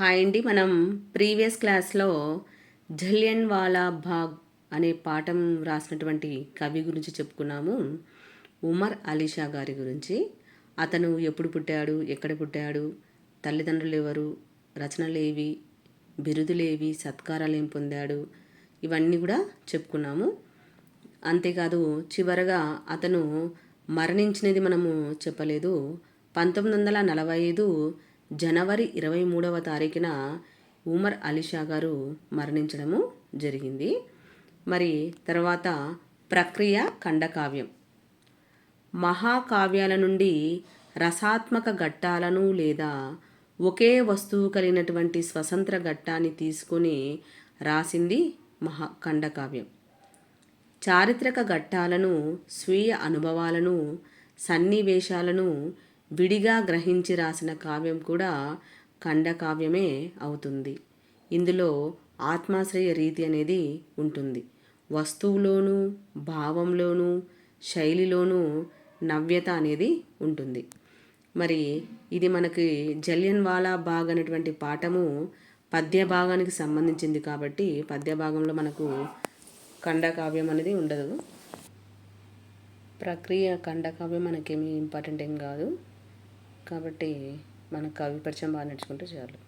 Hi అండి మనం previous క్లాస్లో జలియన్ వాలా బాగ్ అనే పాఠం రాసినటువంటి కవి గురించి చెప్పుకున్నాము. ఉమర్ అలీషా గారి గురించి. అతను ఎప్పుడు పుట్టాడు? ఎక్కడ పుట్టాడు? తల్లిదండ్రులు ఎవరు? రచనలేవి బిరుదులేవి సత్కారాలు ఏం పొందాడు? ఇవన్నీ కూడా చెప్పుకున్నాము. అంతేకాదు చివరగా అతను మరణించినది మనము చెప్పలేదు. పంతొమ్మిది వందల నలభై ఐదు జనవరి ఇరవై మూడవ తారీఖున ఉమర్ అలీషా గారు మరణించడము జరిగింది. మరి తర్వాత ప్రక్రియ ఖండకావ్యం. మహాకావ్యాల నుండి రసాత్మక ఘట్టాలను లేదా ఒకే వస్తువు కలిగినటువంటి స్వతంత్ర ఘట్టాన్ని తీసుకొని రాసింది మహా ఖండకావ్యం. చారిత్రక ఘట్టాలను స్వీయ అనుభవాలను సన్నివేశాలను విడిగా గ్రహించి రాసిన కావ్యం కూడా ఖండకావ్యమే అవుతుంది. ఇందులో ఆత్మాశ్రయ రీతి అనేది ఉంటుంది. వస్తువులోనూ భావంలోనూ శైలిలోనూ నవ్యత అనేది ఉంటుంది. మరి ఇది మనకి జలియన్ వాలా బాగ్ అనేటువంటి పాఠము పద్య భాగానికి సంబంధించింది కాబట్టి పద్య భాగంలో మనకు ఖండకావ్యం అనేది ఉండదు. ప్రక్రియ ఖండకావ్యం మనకేమీ ఇంపార్టెంట్ ఏం కాదు. కాబట్టి మనకు కవి పరిచయం బాగా నేర్చుకుంటే చాలు.